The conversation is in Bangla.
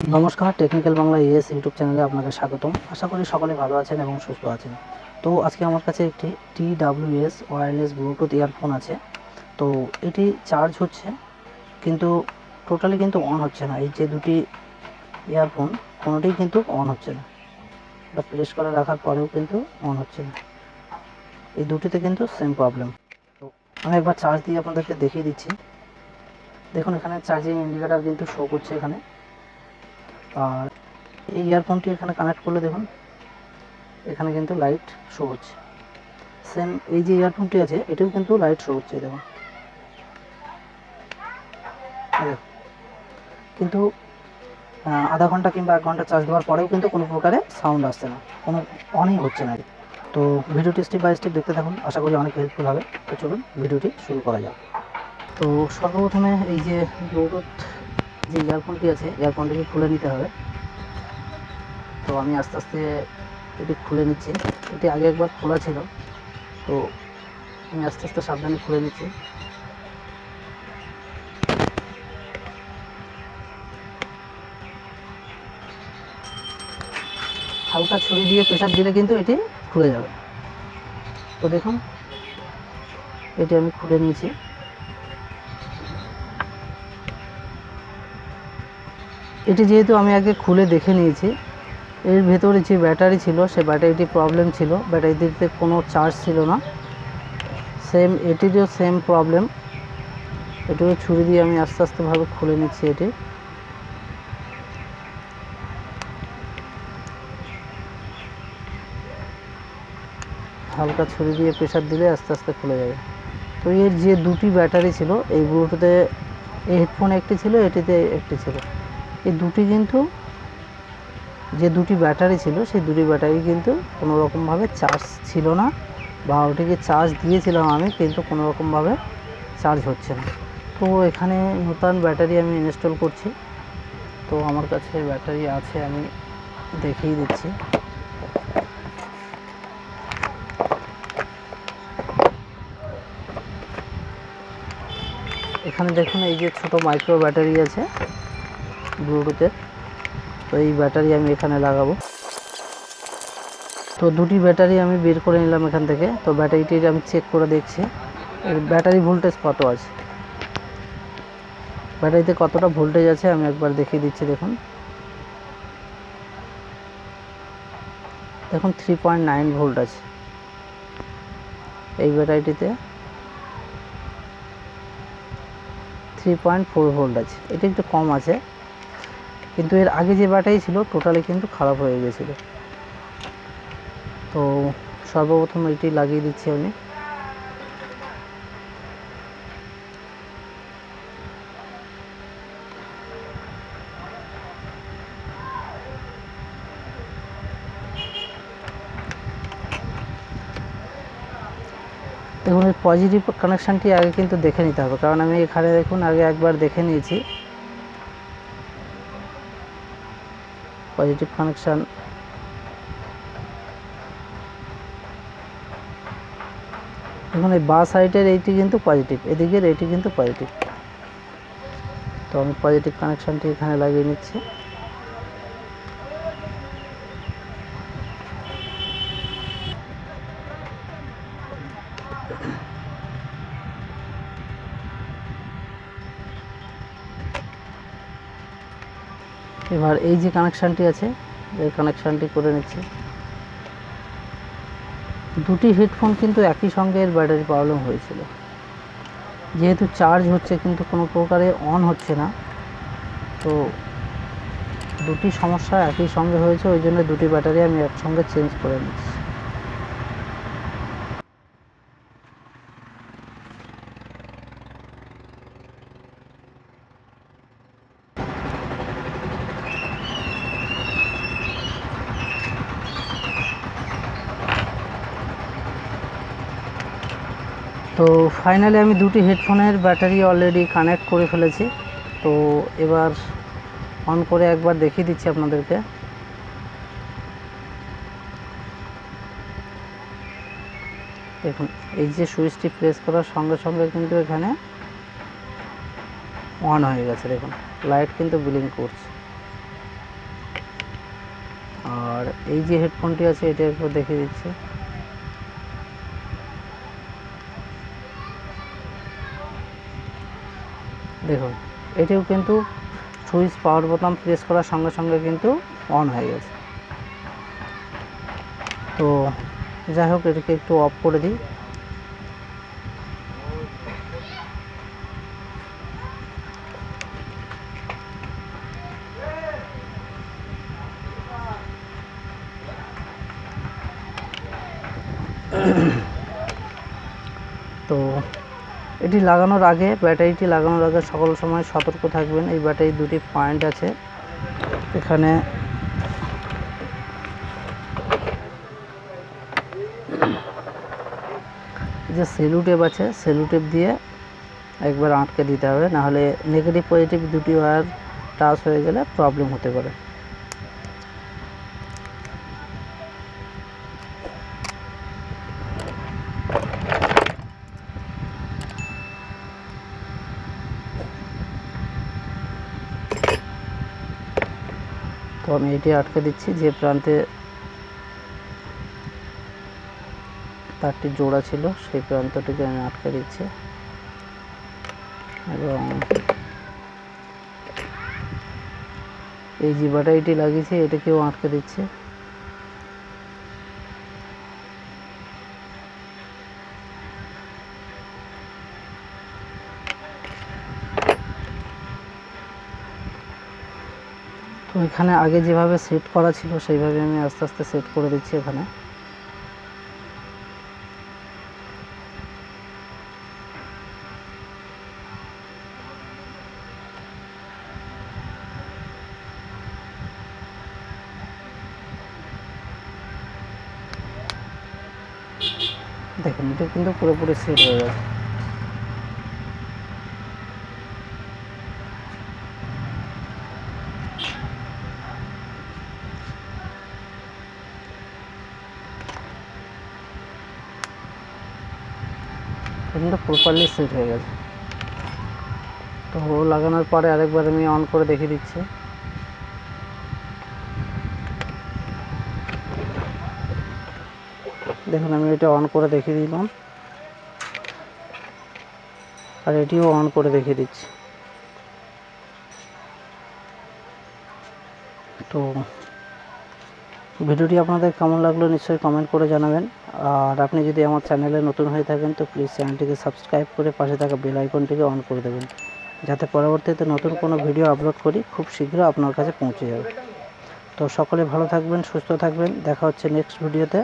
নমস্কার, টেকনিক্যাল বাংলা ইএস ইউটিউব চ্যানেলে আপনাকে স্বাগতম। আশা করি সকলে ভালো আছেন এবং সুস্থ আছেন। তো আজকে আমার কাছে একটি T WS wireless Bluetooth earphone আছে। তো এটি চার্জ হচ্ছে, কিন্তু টোটালি কিন্তু অন হচ্ছে না। এই যে দুটি ইয়ারফোন, কোনোটিই কিন্তু অন হচ্ছে না। এটা প্রেস করে রাখার পরেও কিন্তু অন হচ্ছে না। এই দুটিতে কিন্তু সেম প্রবলেম তো আমি একবার চার্জ দিয়ে আপনাদেরকে দেখিয়ে দিচ্ছি। দেখুন, এখানে চার্জিং ইন্ডিকেটার কিন্তু শো করছে এখানে। আর এই ইয়ারফোনটি এখানে কানেক্ট করলে দেখুন, এখানে কিন্তু লাইট শো হচ্ছে। সেম এই যে ইয়ারফোনটি আছে, এটাও কিন্তু লাইট শো হচ্ছে, দেখুন। কিন্তু আধা ঘণ্টা কিংবা এক ঘণ্টা চার্জ দেওয়ার পরেও কিন্তু কোনো প্রকারে সাউন্ড আসছে না। কোনো অনই হচ্ছে না। তো ভিডিওটি স্টেপ বাই স্টেপ দেখতে থাকুন, আশা করি অনেক হেল্পফুল হবে। তো চলুন, ভিডিওটি শুরু করা যাক। তো সর্বপ্রথমে এই যে ব্লুটুথ যে ইয়ারফোনটি আছে ইয়ারফোনটিকে খুলে নিতে হবে। তো আমি আস্তে আস্তে এটি খুলে নিচ্ছি। এটি আগে একবার খোলা ছিল, তো আমি আস্তে আস্তে সাবধানে খুলে নিচ্ছি। হালকা ছুরি দিয়ে প্রেশার দিলে কিন্তু এটি খুলে যাবে। তো দেখুন, এটি আমি খুলে নিয়েছি। এটি যেহেতু আমি আগে খুলে দেখে নিয়েছি, এর ভেতরে যে ব্যাটারি ছিল, সে ব্যাটারিটি প্রবলেম ছিল ব্যাটারিটিতে কোনো চার্জ ছিল না। সেম, এটিরও সেম প্রবলেম। এটিও ছুরি দিয়ে আমি আস্তে আস্তেভাবে খুলে নিচ্ছি এটি। হালকা ছুরি দিয়ে প্রেশার দিলে আস্তে আস্তে খুলে যাবে। তো এর যে দুটি ব্যাটারি ছিল, এই ব্লুটুথে হেডফোনে একটি ছিল, এটিতে একটি ছিল। এই দুটি কিন্তু, যে দুটি ব্যাটারি ছিল, সেই দুটি ব্যাটারি কিন্তু কোনো রকমভাবে চার্জ ছিল না, বা ওটিকে চার্জ দিয়েছিলাম আমি, কিন্তু কোনো রকমভাবে চার্জ হচ্ছে না। তো এখানে নতুন ব্যাটারি আমি ইনস্টল করছি। তো আমার কাছে ব্যাটারি আছে, আমি দেখিয়ে দিচ্ছি। এখানে দেখুন, এই যে ছোট মাইক্রো ব্যাটারি আছে। ব্লুটুথের তো এই ব্যাটারি আমি এখানে লাগাবো। তো দুটি ব্যাটারি আমি বের করে নিলাম এখান থেকে। তো ব্যাটারিটির আমি চেক করে দেখছি। এর ব্যাটারি ভোল্টেজ কত আছে? ব্যাটারিতে কতটা ভোল্টেজ আছে আমি একবার দেখিয়ে দিচ্ছি, দেখুন। দেখুন থ্রি পয়েন্ট নাইন ভোল্ট আছে। এই ব্যাটারিটিতে থ্রি পয়েন্ট ফোর ভোল্ট আছে। এটা একটু কম আছে। কিন্তু এর আগে যে ব্যাটারি ছিল টোটালি কিন্তু খারাপ হয়ে গেছিল। তো সর্বপ্রথম এটি লাগিয়ে দিচ্ছি আমি। দেখুন পজিটিভ কানেকশানটি আগে কিন্তু দেখে নিতে হবে। কারণ আমি এখানে দেখুন, আগে একবার দেখে নিয়েছি। পজিটিভ কানেকশান এখন এই বা সাইডের এইটি কিন্তু পজিটিভ এদিকের এইটি কিন্তু পজিটিভ তো আমি পজিটিভ কানেকশানটি এখানে লাগিয়ে নিচ্ছি। এবার এই যে কানেকশানটি আছে, এই কানেকশানটি করে নিচ্ছি। দুটি হেডফোন কিন্তু একই সঙ্গে এর ব্যাটারি প্রবলেম হয়েছিল। যেহেতু চার্জ হচ্ছে কিন্তু কোনো প্রকারে অন হচ্ছে না, তো দুটি সমস্যা একই সঙ্গে হয়েছে, ওই জন্য দুটি ব্যাটারি আমি একসঙ্গে চেঞ্জ করে নিচ্ছি। তো ফাইনালি আমি দুটি হেডফোনের ব্যাটারি অলরেডি কানেক্ট করে ফেলেছি। তো এবার অন করে একবার দেখিয়ে দিচ্ছি আপনাদেরকে। দেখুন, এই যে সুইচটি প্রেস করার সঙ্গে সঙ্গে কিন্তু এখানে অন হয়ে গেছে, দেখুন। লাইট কিন্তু ব্লিঙ্ক করছে। আর এই যে হেডফোনটি আছে এটা একটু দেখিয়ে দিচ্ছি। দেখুন, এটিও কিন্তু সুইচ পাওয়ার বোতাম প্রেস করার সঙ্গে সঙ্গে কিন্তু অন হয়ে গেছে। তো যাই হোক, এটাকে একটু অফ করে দিই। তো এটি লাগানোর আগে, ব্যাটারিটি লাগানোর আগে সকল সময় সতর্ক থাকবেন। এই ব্যাটারি দুটি পয়েন্ট আছে। এখানে যে সেলুটেপ আছে, সেলুটেপ দিয়ে একবার আটকে দিতে হবে। নাহলে নেগেটিভ পজিটিভ দুটি ওয়্যার টাচ হয়ে গেলে প্রবলেম হতে পারে। তো আমি এটি আটকে দিচ্ছি, যে প্রান্তে তারটি জোড়া ছিল, সেই প্রান্তটিকে আমি আটকে দিচ্ছি। এবং এই জিবাটা এটি লাগিয়েছে, এটাকেও আটকে দিচ্ছি। এখানে আগে যেভাবে সেট করা ছিল, সেইভাবে আমি আস্তে আস্তে সেট করে দিচ্ছি এখানে। দেখুন, এটা কিন্তু পুরোপুরি সেট হয়ে গেছে। কিন্তু প্রপারলি সেট হয়ে গেছে। তো লাগানোর পরে আরেকবার আমি অন করে দেখিয়ে দিচ্ছি। দেখুন, আমি এটা অন করে দেখিয়ে দিলাম। আর এটিও অন করে দেখিয়ে দিচ্ছি। তো ভিডিওটি আপনাদের কেমন লাগল নিশ্চয়ই কমেন্ট করে জানাবেন। আর আপনি যদি আমার চ্যানেলে নতুন হয়ে থাকেন, তো প্লিজ চ্যানেলটিকে সাবস্ক্রাইব করে পাশে থাকা বেল আইকনটিকে অন করে দেবেন। যাতে পরবর্তীতে নতুন কোনো ভিডিও আপলোড করি, খুব শীঘ্র আপনার কাছে পৌঁছে যাবে। তো সকলে ভালো থাকবেন, সুস্থ থাকবেন। দেখা হচ্ছে নেক্সট ভিডিওতে